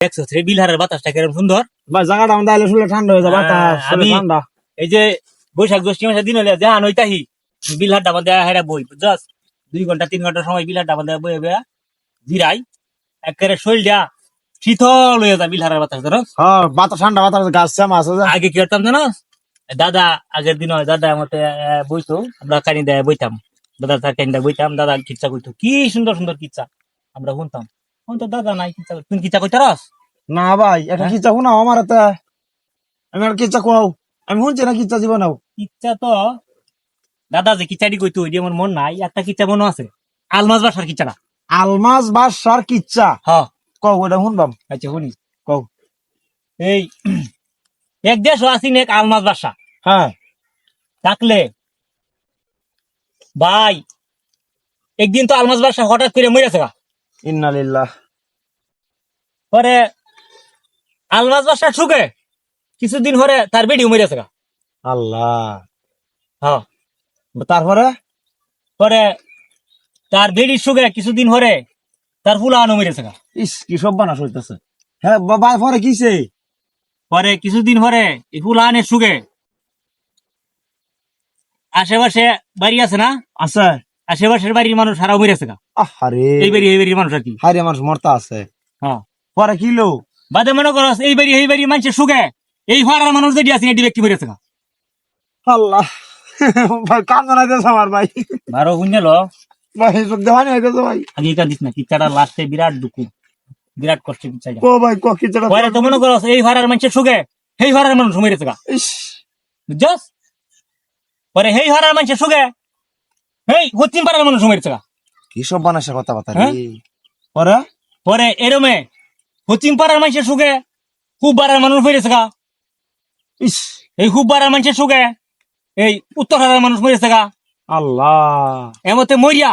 দেখছ বিলহারের বাতাসটা কেরম সুন্দর? ভাই জায়গাটা আমাদের আইলে ঠান্ডা হয়ে যাবে হ্যাঁ, বাতাস আমি- ঠান্ডা। এই যে বৈশাখ জ্যৈষ্ঠ মাসের দিন হলে যা নইতাহি বিলহারটা আমাদের হেরা বই বুঝছস? দুই ঘণ্টা তিন ঘণ্টা সময় বিলহারটা আমাদের বই বইয়া জিরাই একেবারে শরীরটা শীতল হয়ে যায় বিলহারের বাতাস জানো হ্যাঁ বাতাস ঠান্ডা বাতাস গাছ চাম আগে কি করতাম জানো দাদা আগের দিন হয় দাদা আমাকে বইতো আমরা কানি দেয় বইতাম। দাদা তার কানি দেয় বইতাম দাদা কিচ্ছা কইতো কি সুন্দর সুন্দর কিচ্ছা আমরা শুনতাম। এখন তো দাদা নাই কই- তুমি কিচ্ছা কইতারস না ভাই একটা হ্যাঁ? কিচ্ছা শোনাও আমার হাতে। আমি আর কিচ্ছা কোয়াও আমি শুনছি না কিচ্ছা জীবনেও। কিচ্ছা তো দাদা যে কিচ্ছাটি কইতো ওই আমার মন নাই একটা কিচ্ছা মনে আছে? আলমাজ বাসার কিচ্ছাটা। আলমাস বাসার কিচ্ছা? হ্যাঁ কও ওটা শুনবাম। আচ্ছা শুনি। কও। এই এক দেশ আসিন এক আলমাজ বাসা। হ্যাঁ। থাকলে ভাই একদিন তো আলমাজ বাসা হঠাৎ করে মরেছে গা। ইন্নালিল্লাহ। পরে আলমাজ বাসা ঠুকে কিছুদিন পরে তার বেডি মরেছে গা। আল্লাহ। হ্যাঁ। তারপরে? পরে তার বেডি শুকে কিছুদিন পরে তার ফুলানো মরেছে গা। ইস কি সব বানাস হইতেছে। হ্যাঁ বাবা পরে কিসে পরে কিছুদিন পরে এই ফুলানে শুকে আশেপাশে বাড়ি আছে না? আছে। আশেপাশের বাড়ির মানুষ সারা মরেছে গা। আহারে। এই বাড়ি এই বাড়ির মানুষ আর কি। হারিয়ে মানুষ মরতা আছে। হ্যাঁ। পরে কিলো বাদে মনে করো এই বাড়ি এই বাড়ি মানুষের শুকে এই ফাড়ার মানুষ যেটি আছে এটি ব্যক্তি গা আল্লাহ জানাইতেছে আমার ভাই। বারো বুঝল ভাই সব দেওয়ানি হইতেছে ভাই। আগে এটা দিস না কিচ্ছাটা লাস্টে বিরাট দুঃখ বিরাট কষ্ট কিচ্ছা ও ভাই ক কিচ্ছাটা পরে তো মনে করো এই ফাড়ার মানুষের সেই ফাড়ার মানুষ মরেছে গা ইস। বুঝছস? পরে সেই ফাড়ার মানুষের শুকে এই পাড়ার মানুষ মরেছে গা কি সব বানাসে কথা বাতা হ্যাঁ? রে পরে পরে এরমে হচ্ছিম পাড়ার মানুষের শুকে খুব বাড়ার মানুষ মরেছে গা। ইস এই খুব বাড়ার মানুষের শুকে এই উত্তর হারার মানুষ মরেছে গা। আল্লাহ। এমতে মরিয়া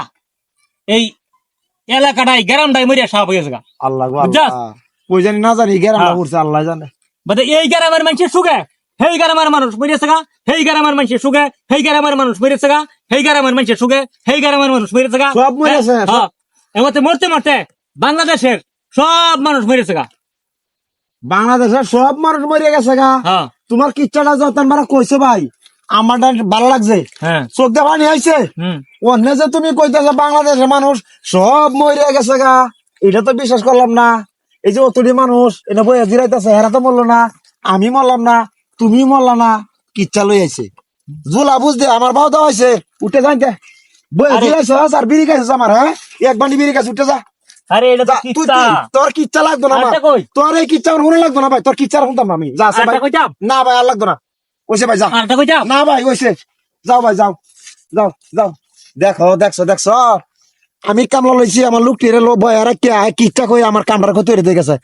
এই এলাকাটাই গ্রামটাই মরিয়া সাপ হয়ে গেছে গা আল্লাহ। কই জানি না জানি গেরাম হ্যাঁ। আল্লাহ জানে। বাদে এই গ্রামের মানুষের সুগে হেই গ্রামের মানুষ মরেছে গা। হেই গ্রামের মানুষের সুগে হেই গ্রামের মানুষ মরেছে গা। হেই গ্রামের মানুষের সুখে? হেই গ্রামের মানুষ মরেছে গা। সব মরেছে, সব। হ্যাঁ। এমতে মরতে মরতে বাংলাদেশের সব মানুষ মরেছে গা। বাংলাদেশের সব মানুষ মরে গেছে গা। হ্যাঁ। তোমার কিচ্ছাটা যতন মারা কইছে ভাই। আমার ভালো লাগছে। হ্যাঁ। চোখ দিয়ে পানি আইছে অন্য যে তুমি কইতেছো বাংলাদেশের মানুষ সব মরে গেছে গা। এটা তো বিশ্বাস করলাম না। এই যে অতটি মানুষ এনে বইয়া জিরাইতেছে হেরা তো মরলো না। আমি মরলাম না তুমি মরলা না। কিচ্ছা লই আইছে। জুলা বুঝ দে আমার বাবা তো হয়েছে। উঠে যাইতে। আরে- জিরাইছ আর বিড়ি খাইছিস আমার হ্যাঁ? এক বান্ডি বিড়ি খাইছিস উঠে যা। আরে এটা তো যা, কিচ্ছা। তোর কিচ্ছা লাগতো না আমার। তোর এই কিচ্ছা আমার লাগতো না ভাই। তোর কিচ্ছা শুনতাম না আমি। যা আছে ভাই। না ভাই আর লাগতো না। ওইসে ভাই যা না ভাই ওইসে যাও ভাই যাও। যাও যাও। দেখো দেখছ দেখছ। আমি কামলা লইছি আমার লোকটিরে লো ভয় আর কে কিচ্ছা কই আমার কামড়ার ক্ষতি হয়ে গেছে।